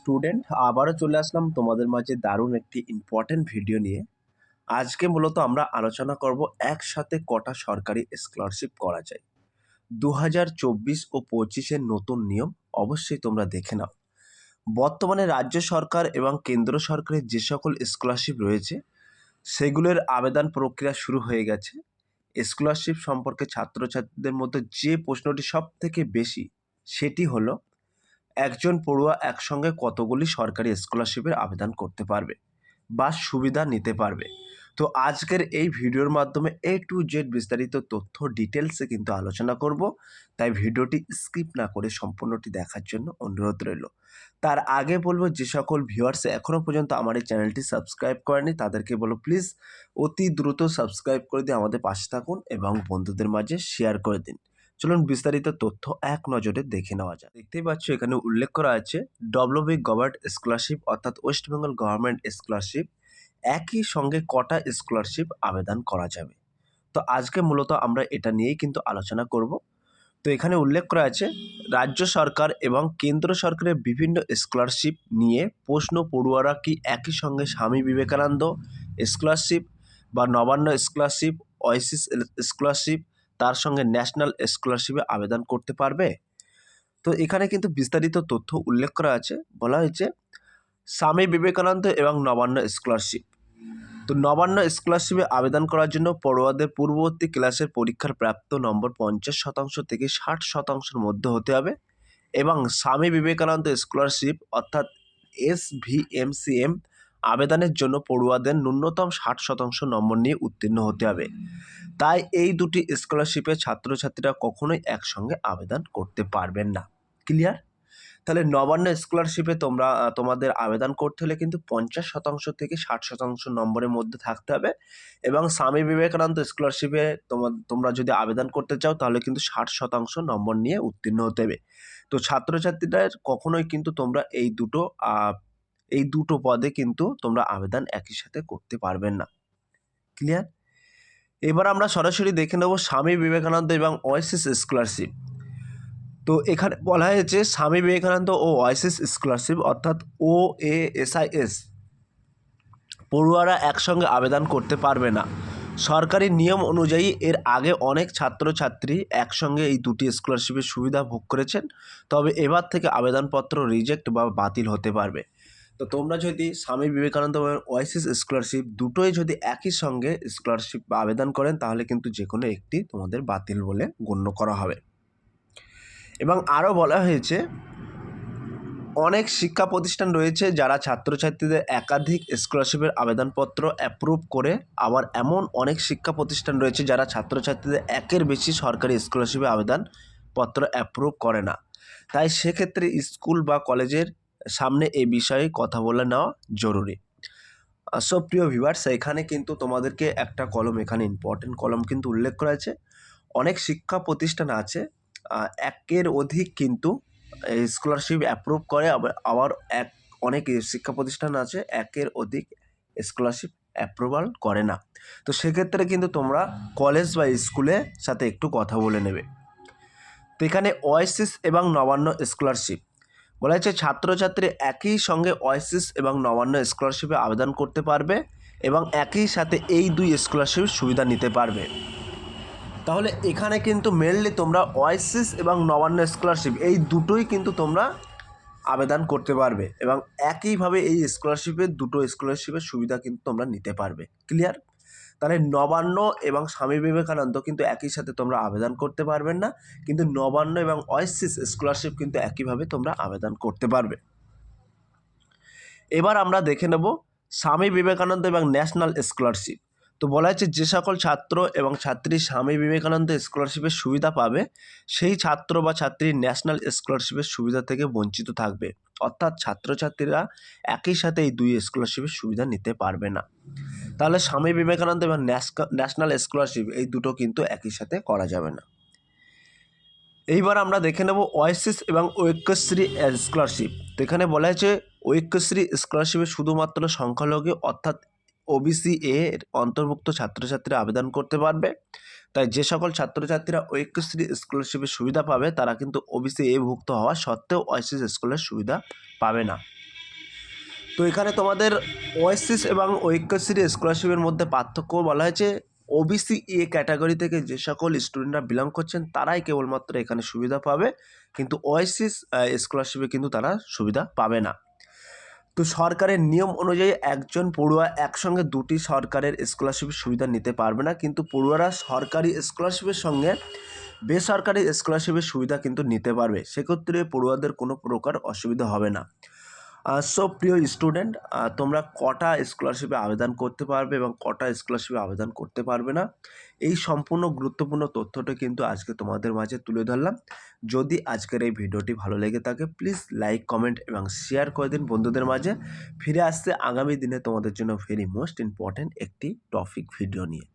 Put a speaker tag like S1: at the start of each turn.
S1: Student, আবারও চলে আসলাম তোমাদের মাঝে দারুণ একটি ইম্পর্ট্যান্ট ভিডিও নিয়ে। আজকে মূলত আমরা আলোচনা করব একসাথে কটা সরকারি স্কলারশিপ করা যায়। দু হাজার চব্বিশ ও পঁচিশের নতুন নিয়ম অবশ্যই তোমরা দেখে নাও। বর্তমানে রাজ্য সরকার এবং কেন্দ্র সরকারের যে সকল স্কলারশিপ রয়েছে, সেগুলোর আবেদন প্রক্রিয়া শুরু হয়ে গেছে। স্কলারশিপ সম্পর্কে ছাত্রছাত্রীদের মধ্যে যে প্রশ্নটি সব থেকে বেশি, সেটি হলো একজন পড়ুয়া একসঙ্গে কতগুলি সরকারি স্কলারশিপের আবেদন করতে পারবে বা সুবিধা নিতে পারবে? তো আজকের এই ভিডিওর মাধ্যমে এ টু জেড বিস্তারিত তথ্য ডিটেলসে কিন্তু আলোচনা করব। তাই ভিডিওটি স্কিপ না করে সম্পূর্ণটি দেখার জন্য অনুরোধ রইল। তার আগে বলব, যে সকল ভিউয়ার্স এখনও পর্যন্ত আমার এই চ্যানেলটি সাবস্ক্রাইব করেনি তাদেরকে বলো প্লিজ অতি দ্রুত সাবস্ক্রাইব করে দিয়ে আমাদের পাশে থাকুন এবং বন্ধুদের মাঝে শেয়ার করে দিন। চলুন বিস্তারিত তথ্য এক নজরে দেখে নেওয়া যায় দেখতেই পাচ্ছ, এখানে উল্লেখ করা আছে ডব্লিউবি গভর্নমেন্ট স্কলারশিপ অর্থাৎ ওয়েস্ট বেঙ্গল গভর্নমেন্ট স্কলারশিপ একই সঙ্গে কটা স্কলারশিপ আবেদন করা যাবে। তো আজকে মূলত আমরা এটা নিয়েই কিন্তু আলোচনা করব। তো এখানে উল্লেখ করা আছে, রাজ্য সরকার এবং কেন্দ্র সরকারের বিভিন্ন স্কলারশিপ নিয়ে প্রশ্ন পড়ুয়ারা কি একই সঙ্গে স্বামী বিবেকানন্দ স্কলারশিপ বা নবান্ন স্কলারশিপ ওয়াইসিস স্কলারশিপ তার সঙ্গে ন্যাশনাল স্কলারশিপে আবেদন করতে পারবে? তো এখানে কিন্তু বিস্তারিত তথ্য উল্লেখ করা আছে। বলা হয়েছে, স্বামী বিবেকানন্দ এবং নবান্ন স্কলারশিপ। তো নবান্ন স্কলারশিপে আবেদন করার জন্য পড়ুয়াদের পূর্ববর্তী ক্লাসের পরীক্ষার প্রাপ্ত নম্বর পঞ্চাশ শতাংশ থেকে ষাট শতাংশের মধ্যে হতে হবে এবং স্বামী বিবেকানন্দ স্কলারশিপ অর্থাৎ S V M C M আবেদনের জন্য পড়ুয়াদের ন্যূনতম ষাট শতাংশ নম্বর নিয়ে উত্তীর্ণ হতে হবে। তাই এই দুটি স্কলারশিপে ছাত্রছাত্রীরা কখনোই একসঙ্গে আবেদন করতে পারবেন না। ক্লিয়ার তাহলে নবান্ন স্কলারশিপে তোমরা তোমাদের আবেদন করতে হলে কিন্তু পঞ্চাশ শতাংশ থেকে ষাট শতাংশ নম্বরের মধ্যে থাকতে হবে এবং স্বামী বিবেকানন্দ স্কলারশিপে তোমার তোমরা যদি আবেদন করতে চাও তাহলে কিন্তু ষাট শতাংশ নম্বর নিয়ে উত্তীর্ণ হতে হবে। তো ছাত্রছাত্রীদের কখনোই কিন্তু তোমরা এই দুটো এই দুটো পদে কিন্তু তোমরা আবেদন একই সাথে করতে পারবেন না। ক্লিয়ার এবার আমরা সরাসরি দেখে নেব স্বামী বিবেকানন্দ এবং ওয়াইসিস স্কলারশিপ তো এখানে বলা হয়েছে স্বামী বিবেকানন্দ ও ওয়াইসিস স্কলারশিপ অর্থাৎ ও এ এসআইএস পড়ুয়ারা একসঙ্গে আবেদন করতে পারবে না। সরকারি নিয়ম অনুযায়ী এর আগে অনেক ছাত্রছাত্রী একসঙ্গে এই দুটি স্কলারশিপের সুবিধা ভোগ করেছেন, তবে এবার থেকে আবেদনপত্র রিজেক্ট বা বাতিল হতে পারবে। তো তোমরা যদি স্বামী বিবেকানন্দ ওয়াইসিস স্কলারশিপ দুটোই যদি একই সঙ্গে স্কলারশিপ আবেদন করেন, তাহলে কিন্তু যে কোনো একটি তোমাদের বাতিল বলে গণ্য করা হবে। এবং আরও বলা হয়েছে, অনেক শিক্ষা প্রতিষ্ঠান রয়েছে যারা ছাত্রছাত্রীদের একাধিক স্কলারশিপের আবেদনপত্র অ্যাপ্রুভ করে, আবার এমন অনেক শিক্ষা প্রতিষ্ঠান রয়েছে যারা ছাত্রছাত্রীদের একের বেশি সরকারি স্কলারশিপে আবেদনপত্র অ্যাপ্রুভ করে না। তাই সেক্ষেত্রে স্কুল বা কলেজের সামনে এই বিষয়ে কথা বলে নেওয়া জরুরি। সো প্রিয় ভিভার্স এখানে কিন্তু তোমাদেরকে একটা কলম, এখানে ইম্পর্টেন্ট কলম কিন্তু উল্লেখ করা আছে। অনেক শিক্ষা প্রতিষ্ঠান আছে একের অধিক কিন্তু স্কলারশিপ অ্যাপ্রুভ করে, আবার এক, অনেক শিক্ষা প্রতিষ্ঠান আছে, একের অধিক স্কলারশিপ অ্যাপ্রুভাল করে না। তো সেক্ষেত্রে কিন্তু তোমরা কলেজ বা স্কুলের সাথে একটু কথা বলে নেবে। তো এখানে ওয়াইসিস এবং নবান্ন স্কলারশিপ বলা হয়েছে ছাত্রছাত্রী একই সঙ্গে ওয়াইসিস এবং নবান্ন স্কলারশিপে আবেদন করতে পারবে এবং একই সাথে এই দুই স্কলারশিপ সুবিধা নিতে পারবে। তাহলে এখানে কিন্তু মেনলি তোমরা ওয়াইসিস এবং নবান্ন স্কলারশিপ এই দুটোই কিন্তু তোমরা আবেদন করতে পারবে এবং একইভাবে এই স্কলারশিপের দুটো স্কলারশিপের সুবিধা কিন্তু তোমরা নিতে পারবে। ক্লিয়ার তাহলে নবান্ন এবং স্বামী বিবেকানন্দ কিন্তু একই সাথে তোমরা আবেদন করতে পারবেন না। কিন্তু নবান্ন এবং অয়েসিস স্কলারশিপ কিন্তু একইভাবে তোমরা আবেদন করতে পারবে। এবার আমরা দেখে নেব স্বামী বিবেকানন্দ এবং ন্যাশনাল স্কলারশিপ তো বলা হচ্ছে যে সকল ছাত্র এবং ছাত্রী স্বামী বিবেকানন্দ স্কলারশিপের সুবিধা পাবে, সেই ছাত্র বা ছাত্রী ন্যাশনাল স্কলারশিপের সুবিধা থেকে বঞ্চিত থাকবে। অর্থাৎ ছাত্রছাত্রীরা একই সাথে এই দুই স্কলারশিপের সুবিধা নিতে পারবে না। তাহলে স্বামী বিবেকানন্দ এবং ন্যাশনাল স্কলারশিপ এই দুটো কিন্তু একই সাথে করা যাবে না। এইবার আমরা দেখে নেব ওয়াইসিস এবং ঐক্যশ্রী স্কলারশিপ। তো এখানে বলা হয়েছে ঐক্যশ্রী স্কলারশিপে শুধুমাত্র সংখ্যালঘু, অর্থাৎ ওবিসি এর অন্তর্ভুক্ত ছাত্রছাত্রীরা আবেদন করতে পারবে। তাই যে সকল ছাত্রছাত্রীরা ঐক্যশ্রী স্কলারশিপের সুবিধা পাবে, তারা কিন্তু ওবিসি এ ভুক্ত হওয়া সত্ত্বেও ওয়াইসিস স্কুলের সুবিধা পাবে না। তো এখানে তোমাদের ওয়েসিস এবং ঐক্যশ্রী স্কলারশিপের মধ্যে পার্থক্য বলা হয়েছে। ওবিসি এ ক্যাটাগরি থেকে যে সকল স্টুডেন্টরা বিলং করছেন, তারাই কেবলমাত্র এখানে সুবিধা পাবে। কিন্তু ওয়েসিস স্কলারশিপে কিন্তু তারা সুবিধা পাবে না। তো সরকারের নিয়ম অনুযায়ী একজন পড়ুয়া একসঙ্গে দুটি সরকারের স্কলারশিপের সুবিধা নিতে পারবে না। কিন্তু পড়ুয়ারা সরকারি স্কলারশিপের সঙ্গে বেসরকারি স্কলারশিপের সুবিধা কিন্তু নিতে পারবে। সেক্ষেত্রে পড়ুয়াদের কোনো প্রকার অসুবিধা হবে না। সো প্রিয় স্টুডেন্ট তোমরা কটা স্কলারশিপে আবেদন করতে পারবে এবং কটা স্কলারশিপে আবেদন করতে পারবে না? এই সম্পূর্ণ গুরুত্বপূর্ণ তথ্যটা কিন্তু আজকে তোমাদের মাঝে তুলে ধরলাম। যদি আজকের এই ভিডিওটি ভালো লেগে থাকে প্লিজ লাইক কমেন্ট এবং শেয়ার করে দিন বন্ধুদের মাঝে। ফিরে আসতে আগামী দিনে তোমাদের জন্য ভেরি মোস্ট ইম্পর্ট্যান্ট একটি টপিক ভিডিও নিয়ে।